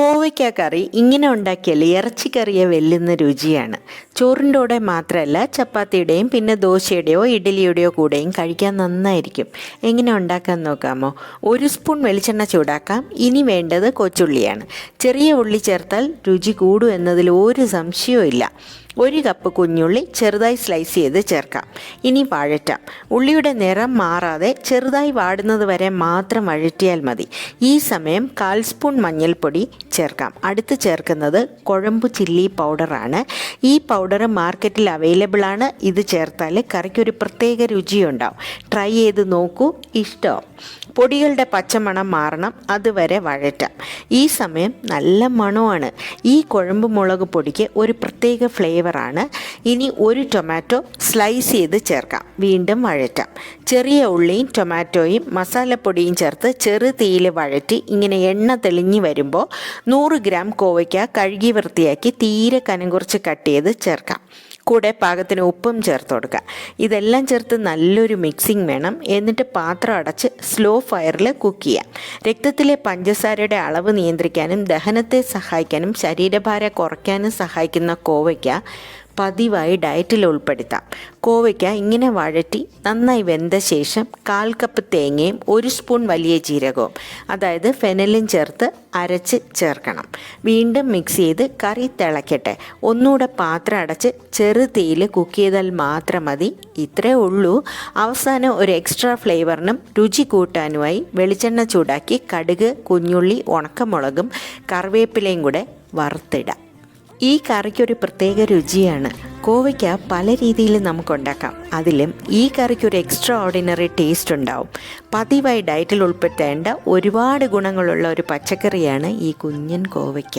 കോവയ്ക്ക കറി ഇങ്ങനെ ഉണ്ടാക്കിയാൽ ഇറച്ചിക്കറിയെ വെല്ലുന്ന രുചിയാണ്. ചോറിന്റെ കൂടെ മാത്രമല്ല ചപ്പാത്തിയുടെയും പിന്നെ ദോശയുടെയോ ഇഡ്ഡലിയുടെയോ കൂടെയും കഴിക്കാൻ നന്നായിരിക്കും. എങ്ങനെ ഉണ്ടാക്കാൻ നോക്കാമോ? ഒരു സ്പൂൺ വെളിച്ചെണ്ണ ചൂടാക്കാം. ഇനി വേണ്ടത് കൊച്ചുള്ളിയാണ്. ചെറിയ ഉള്ളി ചേർത്താൽ രുചി കൂടും എന്നതിൽ ഒരു സംശയവും ഒരു കപ്പ് കുഞ്ഞുള്ളി ചെറുതായി സ്ലൈസ് ചെയ്ത് ചേർക്കാം. ഇനി വഴറ്റാം. ഉള്ളിയുടെ നിറം മാറാതെ ചെറുതായി വാടുന്നത് വരെ മാത്രം വഴറ്റിയാൽ മതി. ഈ സമയം കാൽ സ്പൂൺ മഞ്ഞൾപ്പൊടി ചേർക്കാം. അടുത്ത് ചേർക്കുന്നത് കുഴമ്പ് ചില്ലി പൗഡറാണ്. ഈ പൗഡർ മാർക്കറ്റിൽ അവൈലബിൾ ആണ്. ഇത് ചേർത്താൽ കറിക്കൊരു പ്രത്യേക രുചിയുണ്ടാവും. ട്രൈ ചെയ്ത് നോക്കൂ. ഇഷ്ടം. പൊടികളുടെ പച്ചമണം മാറണം. അതുവരെ വഴറ്റാം. ഈ സമയം നല്ല മണമാണ്. ഈ കുഴമ്പ് മുളക് പൊടിക്ക് ഒരു പ്രത്യേക ഫ്ലേവറാണ്. ഇനി ഒരു ടൊമാറ്റോ സ്ലൈസ് ചെയ്ത് ചേർക്കാം. വീണ്ടും വഴറ്റാം. ചെറിയ ഉള്ളിയും ടൊമാറ്റോയും മസാലപ്പൊടിയും ചേർത്ത് ചെറു തീയിൽ വഴറ്റി ഇങ്ങനെ എണ്ണ തെളിഞ്ഞു വരുമ്പോൾ നൂറ് ഗ്രാം കോവയ്ക്ക കഴുകി വൃത്തിയാക്കി തീരെ കനം കുറച്ച് കട്ട് ചെയ്ത് ചേർക്കാം. കൂടെ പാകത്തിന് ഉപ്പും ചേർത്ത് കൊടുക്കുക ഇതെല്ലാം ചേർത്ത് നല്ലൊരു മിക്സിംഗ് വേണം. എന്നിട്ട് പാത്രം അടച്ച് സ്ലോ ഫയറിൽ കുക്ക് ചെയ്യാം. രക്തത്തിലെ പഞ്ചസാരയുടെ അളവ് നിയന്ത്രിക്കാനും ദഹനത്തെ സഹായിക്കാനും ശരീരഭാരം കുറയ്ക്കാനും സഹായിക്കുന്ന കോവയ്ക്ക പതിവായി ഡയറ്റിൽ ഉൾപ്പെടുത്താം. കോവയ്ക്ക ഇങ്ങനെ വഴറ്റി നന്നായി വെന്ത ശേഷം കാൽ കപ്പ് തേങ്ങയും ഒരു സ്പൂൺ വലിയ ജീരകവും അതായത് ഫെനലും ചേർത്ത് അരച്ച് ചേർക്കണം. വീണ്ടും മിക്സ് ചെയ്ത് കറി തിളയ്ക്കട്ടെ ഒന്നുകൂടെ പാത്രം അടച്ച് ചെറു തീയിൽ കുക്ക് ചെയ്താൽ മാത്രം മതി. ഇത്രേ ഉള്ളൂ. അവസാനം ഒരു എക്സ്ട്രാ ഫ്ലേവറിനും രുചി കൂട്ടാനുമായി വെളിച്ചെണ്ണ ചൂടാക്കി കടുക് കുഞ്ഞുള്ളി ഉണക്കമുളകും കറിവേപ്പിലയും കൂടെ വറുത്തിടാം. ഈ കറിക്കൊരു പ്രത്യേക രുചിയാണ്. കോവയ്ക്ക പല രീതിയിൽ നമുക്കുണ്ടാക്കാം. അതിലും ഈ കറിക്ക് ഒരു എക്സ്ട്രാ ഓർഡിനറി ടേസ്റ്റ് ഉണ്ടാവും. പതിവായി ഡയറ്റിൽ ഉൾപ്പെടുത്തേണ്ട ഒരുപാട് ഗുണങ്ങളുള്ള ഒരു പച്ചക്കറിയാണ് ഈ കുഞ്ഞൻ കോവയ്ക്ക.